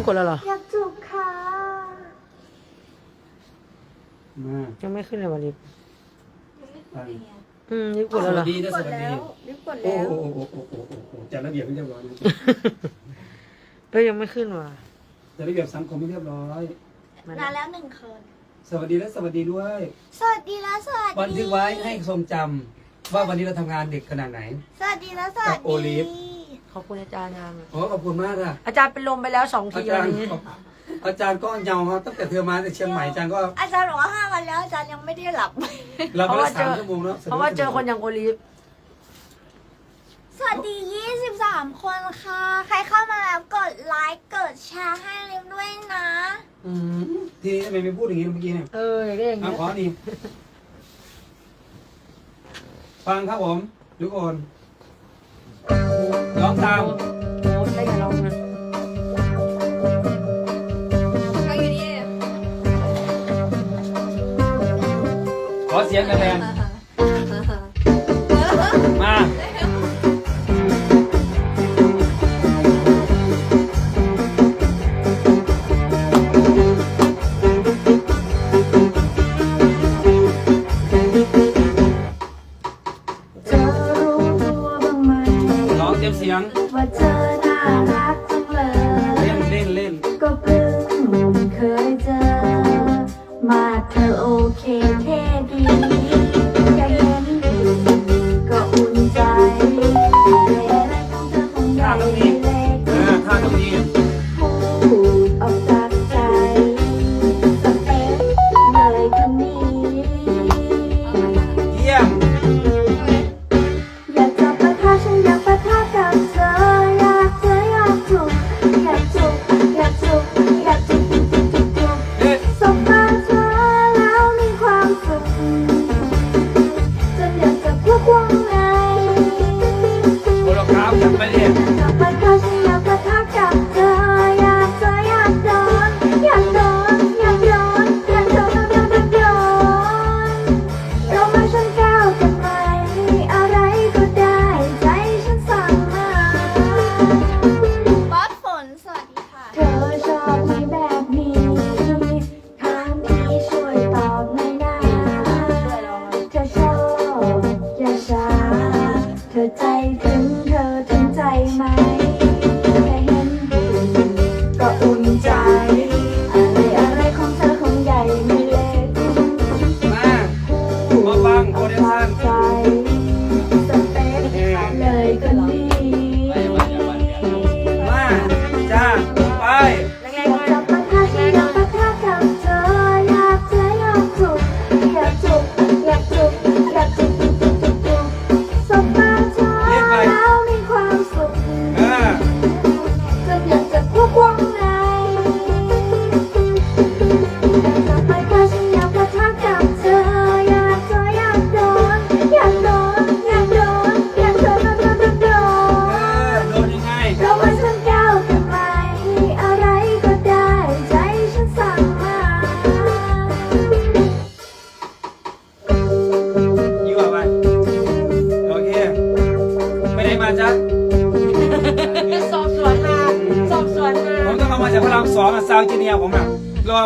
งกดแล้วเหรอ อยากจุกค่ะมายังไม่ขึ้นเลยวันนี้ไปอืมนี่กดสแล้วเหรวัอ สดีนะกสดวัสดีแล้วรีบกดโอ้แล้วโหโอ้โหโอ้โหโอ้โหโอ้โหจัดระเบียบไม่เรียบร้อยนะก็ยังไม่ขึ้นว่ะจัดระเบียบสังคมไม่เรียบร้อยมันนานแล้วหนึ่งคืนสวัสดีและสวัสดีด้วย สวัสดีแล้วสวัสดีบันทึกไว้ให้ทรงจำว่าวันนี้เราทำงานเด็กขนาดไหน สวัสดีแล้วสวัสกับโอลิดีฟ ขอบคุณอาจารย์งามโอ้ขอบคุณมากค่ะ อาจารย์เป็นลมไปแล้วสองอาทีจาวัรนย์นี้อาจารย์ก็เหงาครับตั้งแต่เธอมาจากเชียงใหม่อาจารย์ก็อาจารย์บอกว่าห้าวันแล้ว อาจารย์ยังไม่ได้หลับเราไปละสามชั่วโมงแล้วเพราะว่าเจอคนอย่างโอลิฟสวัสดี 23 คนค่ะ ใครเข้ามาแล้วกดไลค์กดแชร์ให้ลิฟด้วยนะ อืมทีนี้ทำไมไม่พูดอย่างนี้เมื่อกี้เนี่ยเอออยากได้อย่างอะเงี้ยขอนี่ฟังครับผมทุกคน ร้องตามโอ้ได้อย่าลองนะขอเสียงแรง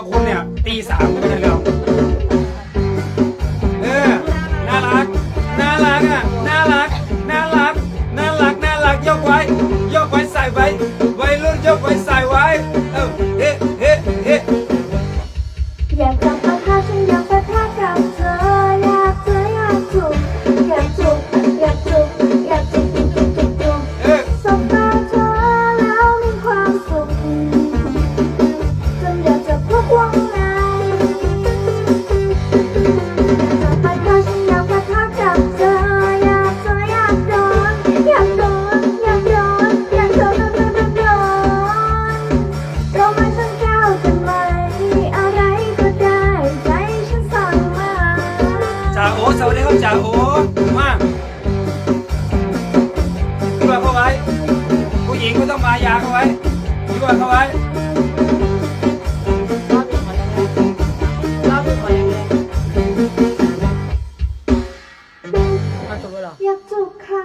คุณเนี่ยตีสาม โอสวัสดีครับจ่าโอมาดูแบบเข้าไว้ ผู้หญิงก็ต้องมายาเข้าไว้ดูแบบเข้าไว้รอบหนึ่งก่อนแรงๆเอาจบแล้วเหรออยากจุกค่ะ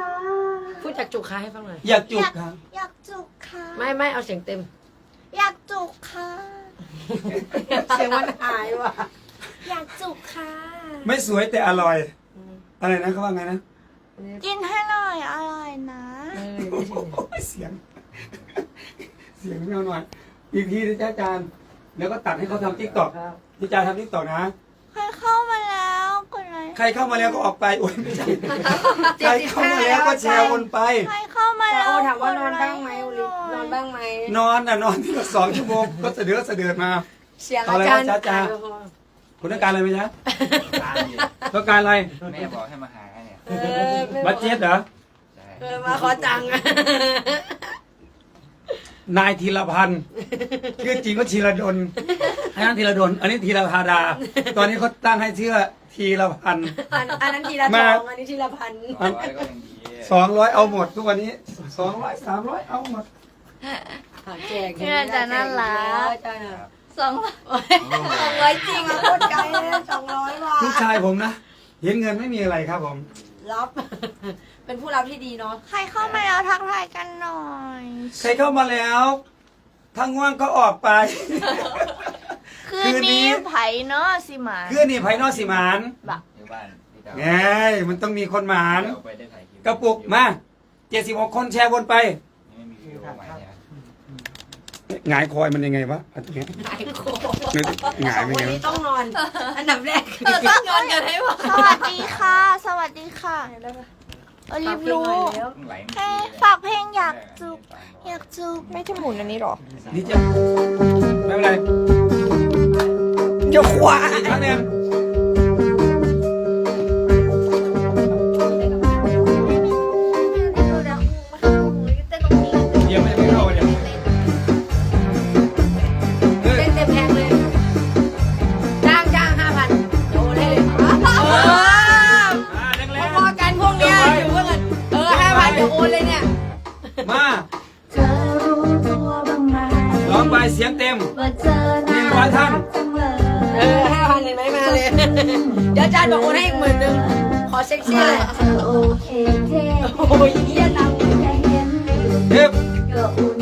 พูดจากจุกขาให้ฟังหน่อยอยากจุกครับอยากจุกค่ะไม่ไม่เอาเสียงเต็ม อยากจุกค่ะ เสียงมันหายว่ะอยากจุกค่ะ ไม่สวยแต่อร่อย อะไรนะเขาว่าไงนะกินให้หน่อยอร่อยนะ โอ้ยเสียง เสียงไม่เอาหน่อยอีกทีนะจ๊ะอาจารย์แล้วก็ตัดให้เขาทำทิกตอกอาจารย์ทำทิกตอกนะ ใครเข้ามาแล้วกดไลค์ใครเข้ามาแล้วก็ออกไปโอ้ยไม่ใช่ใครเข้ามาแล้วก็แชร์วนไป ใครเข้ามาแต่แล้วโอถามว่านอนบ้างไหมโอลินอนบ้างไหมนอนน่ะนอนที่ละสองชั่วโมงก็เสะเดือดเสะเดือดมา เสียงเอาอาอะไรจารย์วะจ๊ะ คุณต้องการอะไรไหมจ๊ะต้องการอะไรแม่บอกให้มาหาเนี่ยเออไม่บัตเจ็ตเหรอ ใช่เออมาขอจังนายธีรพันธ์ ชื่อจริงก็ธีรดลอันนั้นธีรดล อันนี้ธีรธาดา ตอนนี้เขาตั้งให้ชื่อธีรพันธ์ อันอันนั้นทีละสมา องอันนี้ทีละพันอันร้อยก็ยังดีสองร้อยเอาหมดทุกวันนี้สองร้อยสามร้อยเอาหมดอะแจกเพื่อนจะน่ารัก อาจารย์อะ สองสองร้อยจริงอะโคตรไกลเลยสองร้อยว่ะลูกชายผมนะ เห็นเงินไม่มีอะไรครับผม รับ เป็นผู้รับที่ดีเนาะใครเข้ามาแล้วทักทายกันหน่อย ใครเข้ามาแล้วถ้าง่วงก็ออกไป คืคืนนนี้นี้ไผ่เนาะสิหมาเพื่อนนี่ไผ่นอกสิหมานบักอยู่บ้านพี่ดาวไงมันต้องมีคนหมาน เดี๋ยวเอาไปได้ถ่ายคลิปกระปุกมาเจ็ดสิบหกคนแชร์วนไป ไม่มีวิวใหม่เนี่ย หงายคอยมันยังไงวะอันนี้หายโคหงายเป็นวันไงนี้วะต้องนอน อันดับแรกต้องนอนกันให้หมดสวัสดีค่ะ สวัสดีค่ะโอลิฟรู้ต้องไหลเอ้ยฝากเพลงอยากจุกอยากจุกไม่จะหมุนอันนี้หรอ นี่จะไม่เป็นไรเดี๋ยวขวาอีกครั้งหนึง มาเธอรู้ตัวบ้างไหมร้องไปเสียงเต็มว่าเจอหนึ่งร้อยท่านจังเลยเออห้าพันเลยไหมมาเลย เดี๋ยวอาจารย์บอกโอนให้อีกหมื่นหนึ่งขอเซ็กซี่ว่าเลยเธอโอเคเท่โอ้ยเยี่ยตังค์แค่เห็นเฮ้ยก็อุ่น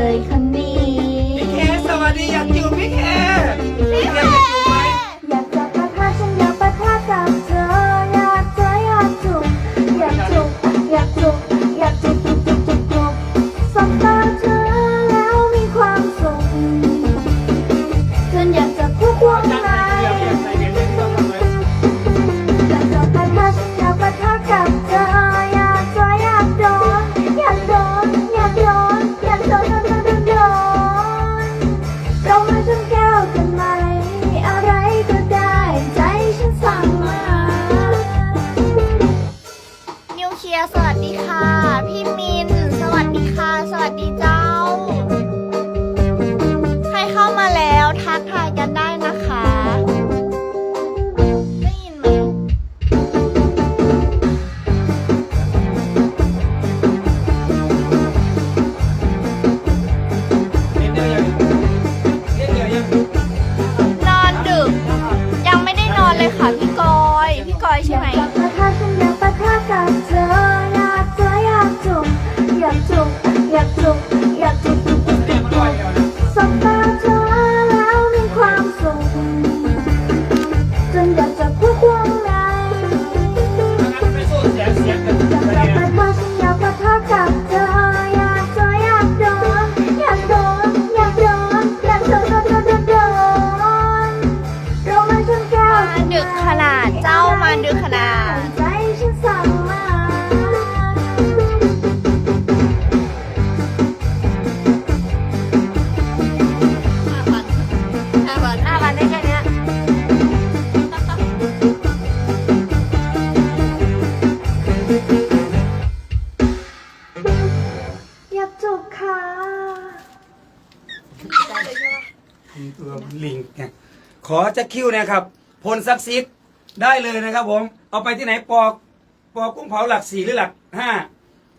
เลยคน จะคิวเนะครับพลซักซิดได้เลยนะครับผม เอาไปที่ไหนปอกปอกกุ้งเผาหลักสี่หรือหลักห้า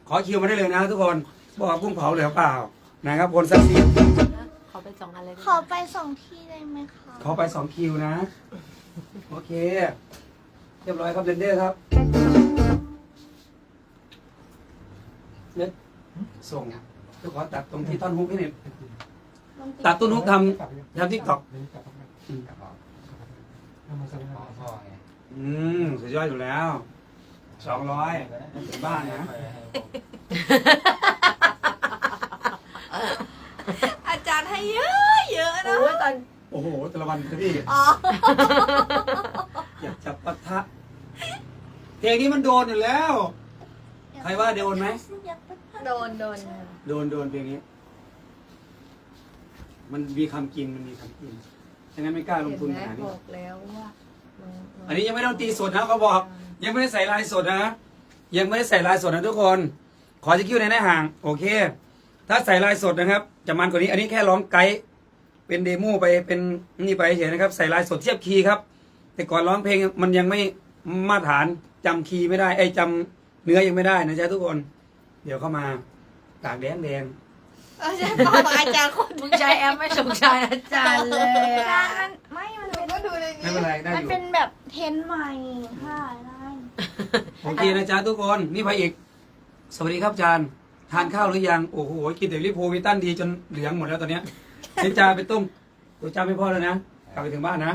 ขอคิวมาได้เลยนะทุกคนปอกกุ้งเผาเหลือเปล่านะครับพลซักซิดขอไปสองอะไรขอไปสองที่ได้ไหมคะขอไปสองคิวนะ โอเค เรียบร้อยครับเรนเดอร์ครับเนี่ยส่งเดี๋ยวขอตัดตรงที่ท่อนฮุกให้หน่อยตัดต้นฮุกทำทำทิกตอกกระเพาะกระเพาะพ่อไงอืมสุดยอดอยู่แล้วสองร้อยถึงบ้านนะ อาจารย์ให้เยอะเยอะนะ โอ้ยตอนโอ้โหแต่ละวันนะพี่ อ๋อ อยากจับปะทะเพลงนี้มันโดนอยู่แล้ว ใครว่าโดนไหม โดนโดนโดนโดนเพลงนี้ มันมีคำกินมันมีคำกิน ฉะนั้นไม่กล้าลงทุนขนาดนี้บอกแล้วว่าอันนี้ยังไม่ต้องตีสดนะเขาบอก ยังไม่ได้ใส่ลายสดนะ ยังไม่ได้ใส่ลายสดนะทุกคน ขอจะคิวในหน้าห่าง โอเค ถ้าใส่ลายสดนะครับ จะมันกว่านี้ อันนี้แค่ร้องไกด์เป็นเดโมไปเป็นนี่ไปเฉยนะครับ ใส่ลายสดเทียบคีย์ครับ แต่ก่อนร้องเพลงมันยังไม่มาตรฐานจำคีย์ไม่ได้ไอ้ยจำเนื้อยังไม่ได้นะจ๊ะทุกคน เดี๋ยวเข้ามาตากแดงแดง อาจารย์บอกว่าอาจารย์คนมึงใจแอมไม่สงสารอาจารย์เลยอาจาอะรย์มันไม่มันเป็นก็ดูในไม่เป็นไรได้มันอยู่เป็นแบบเทรนด์ใหม่ค่ะได้โอเคนะจ๊ะทุกคนนี่พระเอกสวัสดีครับอาจารย์ทานข้าวหรือยังโอ้โหกินแต่ลิโพวิตันดีจนเหลืองหมดแล้วตอนเนี้ยเดี๋ยวจาไปต้มตัวจาไม่พอแล้วนะกลับไปถึงบ้านนะ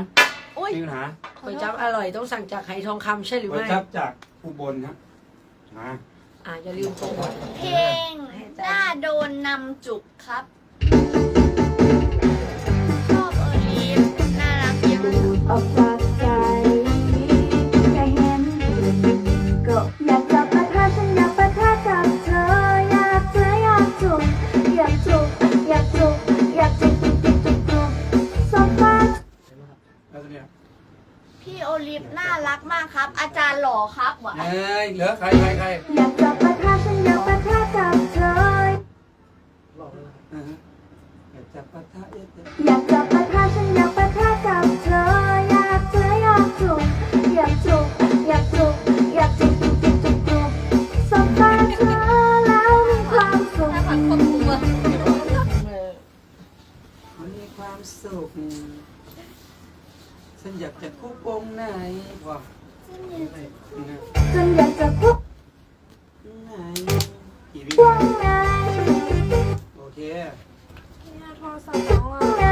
อุ้ยไม่มีปัญหาก๋วยจั๊บอร่อยต้องสั่งจากไหทองคำใช่หรือก๋วยไม่จับจากอุบลครับมา อ่าอย่าลืมโปรโมทเพลงหน้าโดนนำจุกครับชอบเออลีฟน่ารักยังออกจากใจแค่เห็นก็อยากจะปะทะฉันอยากปะทะกับเธอ อยากเธออยากจุกอยากจุกอยากจุกอยากจุกจุกจุกจุกจุกสบตาแล้วตัวเนี้ยพี่โอลิฟน่ารักมากครับ อาจารย์หล่อครับวะเอ้ยเหลือใครใครใคร ฉันอยากจะคุกวงไหนวะไหนฉันอยากจะคุกไหนกี่วิวงในโอเคโทรศัพท์น้องอะใน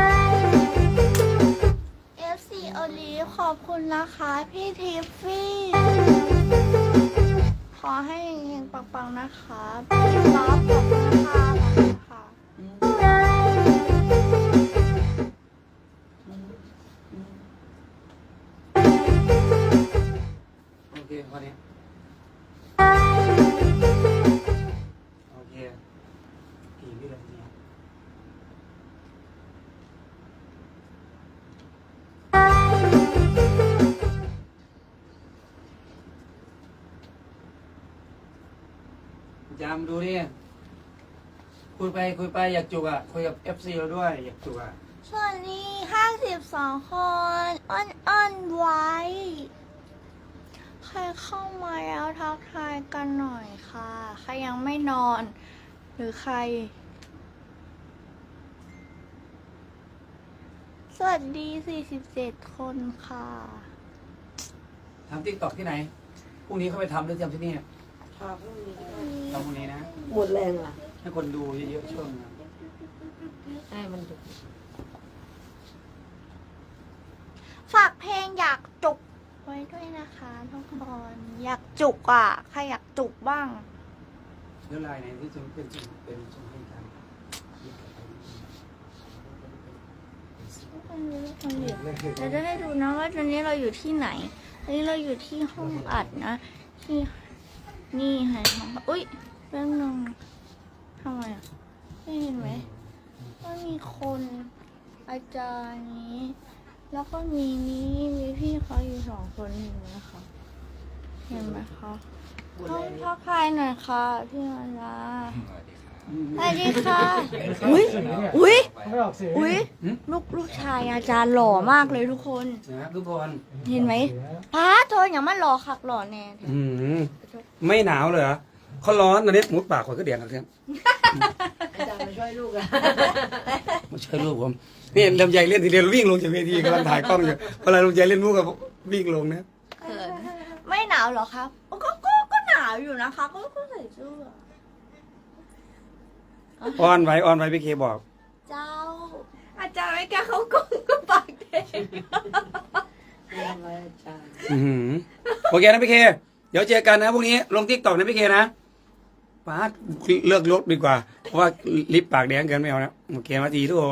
FC โอลิฟขอบคุณนะคะพี่ทิฟฟี่ ขอให้เฮงๆปังๆนะคะพี่บ๊อบขอบคุณนะคะขอบคุณค่ะ โอเคพอนี้โอเคกี่วินาทีเนี่ยจำดูดิคุยไปคุยไปอยากจุกอะ คุยกับ FC เราด้วย อยากจุกอะ ส่วนนี้52 คน อ้อนอ้อนไว้ ครเข้ามาแล้วทักทายกันหน่อยค่ะ ใครยังไม่นอน หรือใคร สวัสดี 47 คนค่ะทำติ๊กต็อกที่ไหน พรุ่งนี้เขาไปทำหรือทำที่นี่พาพรุ่งนี้ทำพรุ่งนี้นะ หมดแรงล่ะ ให้คนดูเยอะๆช่วงนะให้มันดุฝากเพลงอยากจุก ไว้ด้วยนะคะทุกคนอยากจุกอะใครอยากจุกบ้างเรื่องลายไหนที่จะเป็นจุดเป็นช่วงให้กันเราจะให้ดูนะว่าตอนนี้เราอยู่ที่ไหนตอนนี้เราอยู่ที่ห้องอัดนะ ที่นี่ค่ะห้องอุ้ยเรื่องหนึ่งทำไมอะไม่เห็นไหมว่ามีคนอาจารย์นี้ แล้วก็มีนี้มีพี่เขาอยู่สองคนเห็นไหมคะเห็นไหมคะหมดต้อแรงงทักทายหน่อยค่ะพี่มาลาสวัสดีครับสวัสดีค่ะ อุ้ยอุ้ยไม่ออกเสียงอุ้ยลูกลูกชายอาจารย์หล่อมากเลยทุกคน นะครับทุกคนเห็นไหมป้าโทนอย่างมันหล่อคักหล่อแน่อืมไม่หนาวเลยเหรอเขาร้อนตอนนี้หมุดปากคนก็เดียงกันครับอาจารย์มาช่วยลูกอะมา ช่วยลูกผมนี่ลำไยเล่นทีเดียววิ่งลงจากเวทีกำลังถ่ายกล้องอยู่เวลาลำไยเล่นมุกกับวิ่งลงนะเขินไม่หนาวเหรอครับก็ก็ก็หนาวอยู่นะคะก็ก็ใส่เสื้ออ้อนไว้อ้อนไว้พี่เคบอก เจ้า อาจารย์ไม่กล้าเขากล้องก็ปากเด็กเรียนไว้อาจารย์อื้อหือโอเคนะพี่เค เดี๋ยวเจอกันนะพรุ่งนี้ลงทิกตอกนะพี่เคนะป้าดเลิกลดดีกว่า เพราะว่าลิปปากแดงเกินไม่เอานะโอเคมาทีทุกคน